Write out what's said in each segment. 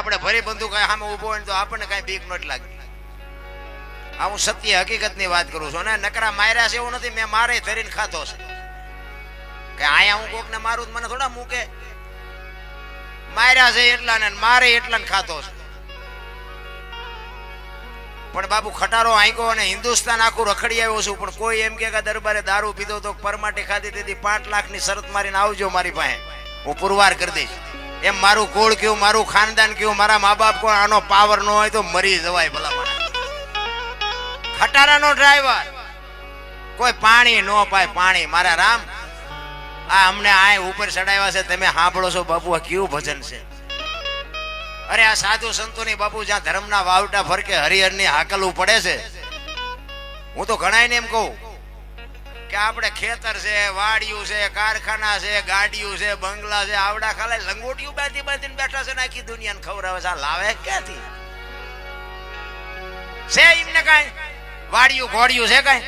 આપણે ભરી બંદૂક સામે ઊભો હોય તો આપણને કાંઈ બીક નથી લાગતી આ હું સત્ય હકીકતની વાત કરું છું. અને નકરા માર્યા છે એવું નથી, મેં મારે ધરીને ખાધો છે. કે આયા હું કોકને મારું મને થોડા મૂકે. માર્યા છે એટલા ને મારે એટલા ને ખાતો છે. પણ બાબુ ખટારો આંકો અને હિન્દુસ્તાન આખું રખડી આવ્યો છું, પણ કોઈ એમ કે દરબારે દારૂ પીધો તો પરમાટી ખાધી, તેથી પાંચ લાખની શરત મારીને આવજો મારી પાસે. હું પુરવાર કરી દઈશ. એમ મારું કુળ કયું મારું ખાનદાન કયું મારા મા બાપ કોણ, આનો પાવર ન હોય તો મરી જવાય ભલા ખટારાનો ડ્રાઈવર કોઈ પાણી ન પાય, પાણી. મારા રામ, આ અમને આ ઉપર ચડાવ્યા છે, તમે સાંભળો છો બાપુ, આ કેવું ભજન છે. અરે આ સાધુ સંતોની બાપુ, જ્યાં ધર્મના વાવટા ફરકે હરિહરની હાકલું પડે છે. હું તો ઘણાયને એમ કહું કે આપણે ખેતર છે, વાડિયું છે, કારખાના છે, ગાડીયું છે, બંગલા છે, આવડા ખાલે લંગોટિયું બાંધી બાંધીને બેઠા છે ને આખી દુનિયાને ખવડાવે છે લાવે ક્યાંથી? છે એમને કાંઈ? વાડિયું, ઘોડિયું છે કાંઈ?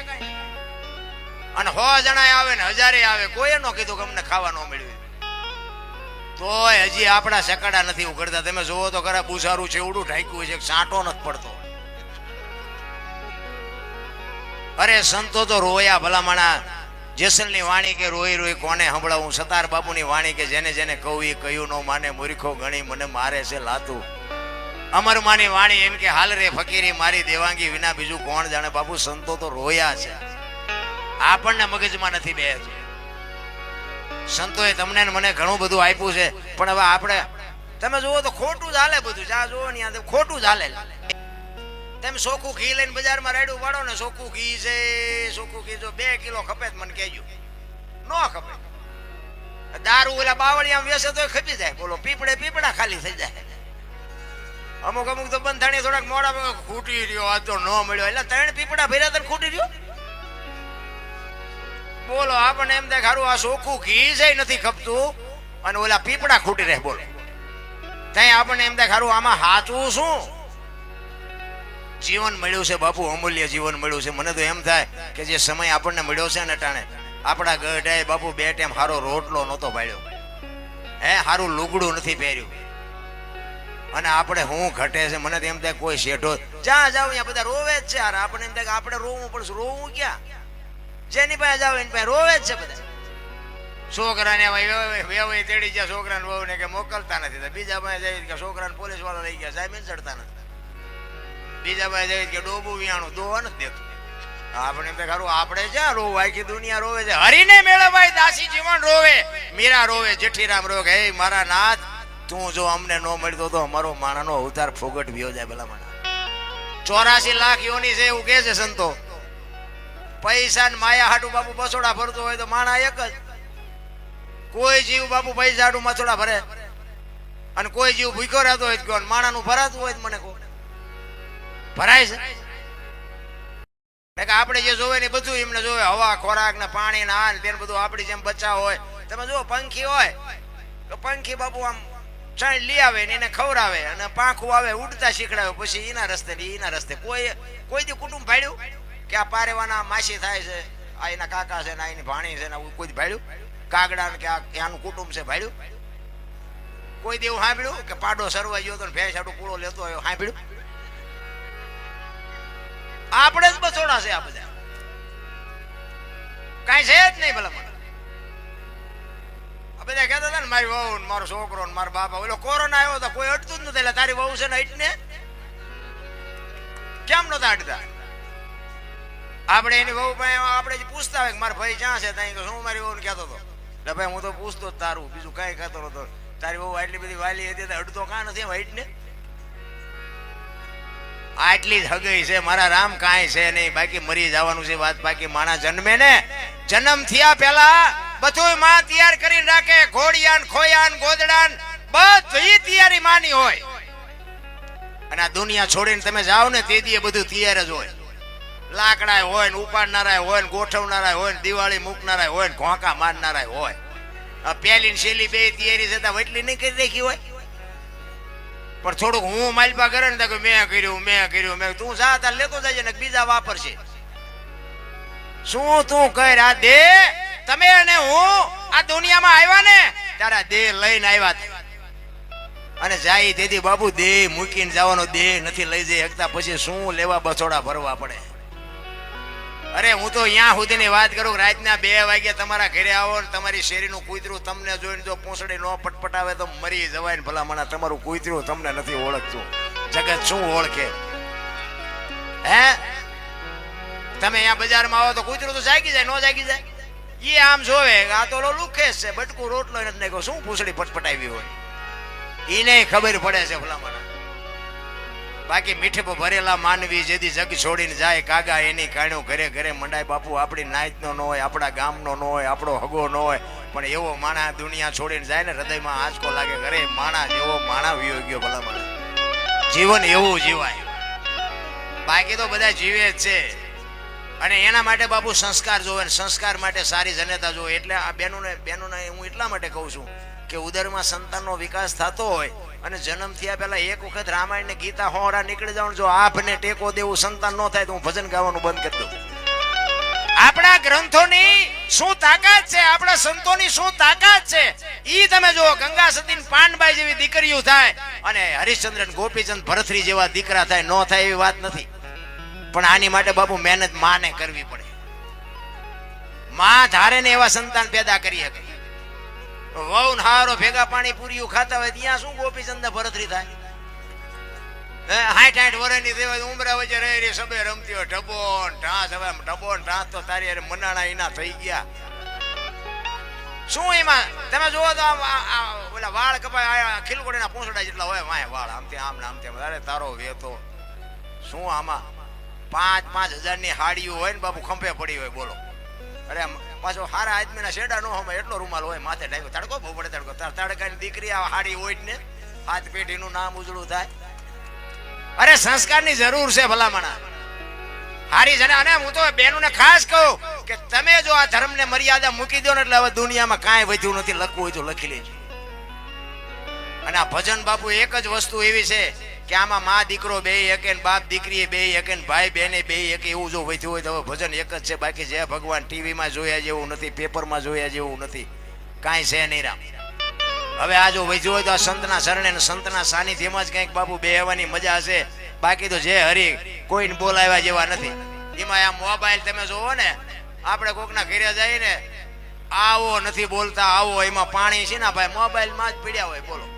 અને હો જણા આવે ને હજારે આવે, કોઈએ ન કીધું કે અમને ખાવા ન મળ્યું. તોય હજી આપણા સકડા નથી ઉઘડતા. તમે જોવો તો ખરા બુસારું છેવડું ઢાંક્યું છે સાંટો નથી પડતો. અરે સંતો તો રોયા ભલામણા. જેસલની વાણી કે રોઈ રોઈ કોને સંભળાવું? સતાર બાપુની વાણી કે જેને જેને કહું એ કહ્યું નો માને, મૂર્ખો ગણી મને મારે છે લાતું. અમર માની વાણી એમ કે, હાલ રે ફકીરી, મારી દેવાંગી વિના બીજું કોણ જાણે? બાપુ, સંતો તો રોયા છે. આપણને મગજમાં નથી બે સંતોએ તમને મને ઘણું બધું આપ્યું છે, પણ હવે આપણે, તમે જુઓ તો ખોટું જ હાલે બધું. જ્યાં જુઓ ને ખોટું જ હાલે. તમે સોખું ઘી લઈને બજારમાં રેડું પાડો ને સોખું ઘી છે, સોખું ઘી જો બે કિલો ખપે મને કહેજો. ન ખપે. દારૂ ઓલા બાવળિયા વેસે તો ખપી જાય. બોલો, પીપળે પીપળા ખાલી થઈ જાય. અમુક અમુક તો બંધાણી થોડાક મોડા ખૂટી રહ્યો, આ તો ન મળ્યો. એટલે ત્રણ પીપળા ભર્યા તને ખૂટી રહ્યો? બોલો, આપણને એમ થાય આ સોખું ઘી છે નથી ખપતું. અને ઓલા પીપળા ખૂટી રહે, બોલો. ત્યાં આપણને એમ થાય આમાં હાચું શું? જીવન મળ્યું છે બાપુ, અમૂલ્ય જીવન મળ્યું છે. મને તો એમ થાય કે જે સમય આપણને મળ્યો છે ને ટાણે, આપણા ગઢાએ બાપુ બે ટાઈમ હારો રોટલો નહોતો પાડ્યો. હે સારું લુગડું નથી પહેર્યું. અને આપણે હું ઘટે છે? મને તો એમ થાય કોઈ શેઠો જ્યાં જાવ અહીંયા બધા રોવે જ છે યાર આપણે એમ થાય કે આપણે રોવું પડશે. રોવું ક્યાં? જેની પાસે જાવ એની પાસે રોવે જ છે બધા. છોકરાને વેવાઈ તેડી ગયા. છોકરાને વહુને કે મોકલતા નથી. બીજા પાસે જાય કે છોકરાને પોલીસવાળા લઈ ગયા. સાહેબ ચડતા નથી. બીજા ભાઈ જાય કે ડોબું વિયાણું દોવા નથી દેતું. આપણે તો ખરું, આપણે જ્યાં રોવું, આખી દુનિયા રોવે છે. હરીને મેળવાય, દાસી જીવન રોવે, મીરા રોવે, જેઠીરામ રોવે હે મારા નાથ, તું જો અમને ન મળતો તો અમારો માણાનો અવતાર ફોગટ વ્યો જાય ભલા માણા. ચોરાસી લાખ યોની છે એવું કે છે સંતો. પૈસા ને માયા હાટુ બાપુ બસોડા ભરતો હોય તો માણા એક જ. કોઈ જીવ બાપુ પૈસા હાટુ મસોડા ભરે. અને કોઈ જીવ ભૂખ્યો રહેતો હોય તો માણાનું ભરાતું હોય મને કહો. ભરાય છે? આપણે જે જોવે ને બધું એમને જોવે. હવા, ખોરાક ને પાણી ને આ બેન બધું આપણી જેમ બચ્ચા હોય. તમે જુઓ, પંખી હોય. તો પંખી બાપુ આમ ચણ લઈ આવે ને એને ખવડાવે અને પાંખું આવે, ઉડતા શીખડાવે. પછી એના રસ્તે ને એના રસ્તે. કોઈ કોઈ દી કુટુંબ ભાડ્યું કે આ પારેવાના માસી થાય છે, આ એના કાકા છે ને એની ભાણી છે ને કોઈ ભાડ્યું? કાગડા ને કે આ આનું કુટુંબ છે ભાડ્યું? કોઈ દેવું સાંભળ્યું કે પાડો સરવા ગયો તો ભેંસ આડું કૂળો લેતો હોય સાંભળ્યું? આપણે જ બસોડા છે આ બધા. કાંઈ છે જ નહીં ભલા આ બધા કહેતા હતા ને, મારી વહુ ને મારો છોકરો ને મારા બાપા. ઓલો કોરોના આવ્યો તો કોઈ અટતું જ નથી એટલે તારી વહુ છે ને અટને કેમ નતા અટતા? આપણે એની વહુ પાસે આપણે જે પૂછતા હોય મારા ભાઈ જ્યાં છે, ત્યાં શું મારી વહુ ને કહેતો હતો. એટલે ભાઈ, હું તો પૂછતો જ તારું, બીજું કાંઈ કહેતો નતો તારી વહુ આટલી બધી વાલી હતી, તો અડતો કાં નથી વાઈટ ને આટલી હગઈ છે, મારા રામ કાંઈ છે નહીં, બાકી મરી જવાનું છે વાત, બાકી માણા જન્મે ને જન્મ થયા પહેલા બધું માં તૈયાર કરીને રાખે, ઘોડિયાન, ખોયાન, ગોદડાન, બધી તૈયારી માની હોય. અને આ દુનિયા છોડીને તમે જાઓ ને તે દીએ બધું તૈયાર જ હોય. લાકડા હોય ને ઉપાડનારા હોય ને ગોઠવનારા હોય ને દિવાળી મૂકનારા હોય ને ઘોંકા મારનારા હોય. પેલી શેલી બે તૈયારી થતા એટલી નહીં કરી રાખી હોય. પણ થોડુંક હું માલપા કરે ને તો મેં કર્યું મેં કર્યું, મેં તું જા, તાર લેતો જાય ને બીજા વાપરશે. શું તું કર આ દે તમે અને હું આ દુનિયામાં આવ્યા ને, તારા દેહ લઈને આવ્યા અને જાય તેથી બાબુ દેહ મૂકીને જવાનો દેહ નથી, લઈ જઈ શકતા. પછી શું લેવા બસોડા ભરવા પડે? અરે, હું તો અહીંયા સુધીની વાત કરું, રાતના બે વાગે તમારા ઘરે આવો ને તમારી શેરીનું કૂતરું તમને જોઈને જો પૂંછડી ન પટપટાવે તો મરી જવાય ને ભલા મને તમારું કૂતરું તમને નથી ઓળખતું. જગત શું ઓળખે? હે? તમે અહીંયા બજારમાં આવો તો કૂતરું તો જાગી જાય, ન જાગી જાય? એ આમ જોવે, આ તો લુખે છે, બટકું રોટલો નથી નાખ્યો. શું પૂંછડી પટપટાવી હોય? એને ખબર પડે છે ભલામણ. બાકી મીઠે ભરેલા માનવી જેથી જગ છોડીને જાય, કાગા એની કાણ્યું ઘરે ઘરે મંડાય. બાપુ, આપણી નાયતનો ન હોય, આપણા ગામનો ન હોય, આપણો હગો ન હોય, પણ એવો માણા દુનિયા છોડીને જાય ને હૃદયમાં આંચકો લાગે ઘરે માણા જેવો માણા વિયો ગયો ભલામણ. જીવન એવું જીવાય. બાકી તો બધા જીવે જ છે. અને એના માટે બાપુ સંસ્કાર જોવે સંસ્કાર માટે સારી જનતા જોવે. એટલે આ બેનોને બેનોને હું એટલા માટે કહું છું કે ઉદરમાં સંતાનનો વિકાસ થતો હોય અને જન્મ થયા પહેલા એક વખત રામાયણ ને ગીતા હોરા નીકળી જાવ જો આપને ટેકો દેવું, સંતાન ન થાય તો હું ભજન ગાવાનું બંધ કરી દઉં. આપણા ગ્રંથોની શું તાકાત છે? આપણા સંતોની શું તાકાત છે? ઈ તમે જુઓ, ગંગા સતી પાનબાઈ જેવી દીકરીઓ થાય અને હરિશ્ચંદ્ર ગોપીચંદ ભરતરી જેવા દીકરા થાય, ન થાય એવી વાત નથી. પણ આની માટે બાપુ મહેનત માને કરવી પડે. માં ધારે ને એવા સંતાન પેદા કરી શકે. વહુ હારો ભેગા પાણી પૂરીઓ ખાતા હોય ત્યાં શું ગોપીચંદ ભરતરી થાય? હાઠ હાઠ વર્ષની દેવા ઉમરા વચ્ચે રહી રહી સબે રમતી હોય ઢબો ઢાંસ, હવે આમ ઢબો ઢાંસ તો તારી અરે મનાણા એના થઈ ગયા. શું એમાં? તમે જુઓ તો આમ ઓલા વાળ કપાય ખીલકોડીના પૂંછડા જેટલા હોય વાય વાળ, આમ થી આમ આમ તેમ અરે તારો વેતો. શું આમાં? પાંચ પાંચ હજારની હાડીઓ હોય ને બાપુ ખંભે પડી હોય, બોલો. અરે આમ પાછો હારા આદમીના શેડા નો હમે, એટલો રૂમાલ હોય, માથે ડાવ્યો તડકો બહુ પડે તડકો. તાર તડકાની દીકરી આ હાડી હોય ને, હાથ પેઢીનું નામ ઉજળું થાય. અરે સંસ્કારની જરૂર છે ભલામણા. હારી જને, અને હું તો બેનુને ખાસ કહું કે તમે જો આ ધર્મને મર્યાદા મૂકી દો ને, એટલે હવે દુનિયામાં કાંઈ વધ્યું નથી, લખવું હોય તો લખી લેજો. અને આ ભજન બાપુ એક જ વસ્તુ એવી છે કે આમાં મા દીકરો બે એકે બાપ દીકરી બે એકે ભાઈ બેને બે એકે, એવું જો વધ્યું હોય તો ભજન એક જ છે. બાકી જે ભગવાન ટીવીમાં જોયા જેવું નથી, પેપરમાં જોયા જેવું નથી. કાંઈ છે નહીં રામ. હવે આ જો વધ્યું હોય તો આ સંતના શરણે સંતના સાનિધ્યમાં જ કંઈક બાપુ બેહવાની મજા હશે. બાકી તો જે હરી કોઈને બોલાવ્યા જેવા નથી. એમાં આ મોબાઈલ તમે જોવો ને, આપણે કોકના ઘરે જઈએ ને આવો નથી બોલતા, આવો, એમાં પાણી છે ને ભાઈ, મોબાઈલમાં જ પીડ્યા હોય, બોલો.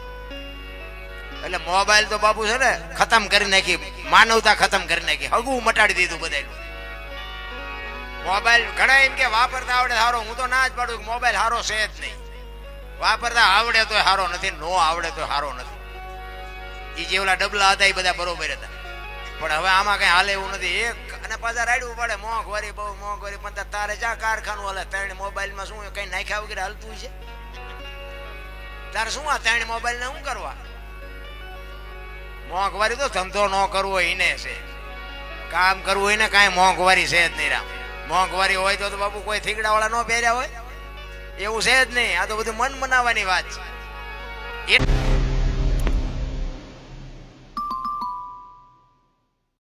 એટલે મોબાઈલ તો બાપુ છે ને ખતમ કરી નાખી, માનવતા ખતમ કરી નાખી. હગું મટાડી દીધું બધા મોબાઈલ ઘણા એમ કે વાપરતા આવડે સારો હું તો ના જ પાડું મોબાઈલ સારો છે જ નહીં. વાપરતા આવડે તો સારો નથી, નો આવડે તો સારો નથી. એ જે ડબલા હતા એ બધા બરોબર હતા. પણ હવે આમાં કઈ હાલે એવું નથી. એક અને પાછા રાડવું પડે મોંઘવારી બહુ મોંઘવારી પણ તાર- જા કારખાનું હાલે, ત્રણ મોબાઈલમાં શું કઈ નાખ્યા વગેરે હાલતું છે? તારે શું આ ત્રણ મોબાઈલ ને શું કરવા? મોંઘવારી તો ધંધો ન કરવો એને છે. કામ કરવું એને કાંઈ મોંઘવારી છે જ નહીં રામ. મોંઘવારી હોય તો બાપુ કોઈ થીગડાવાળા ન પહેર્યા હોય. એવું છે જ નહીં. આ તો બધું મન મનાવવાની વાત છે. એ-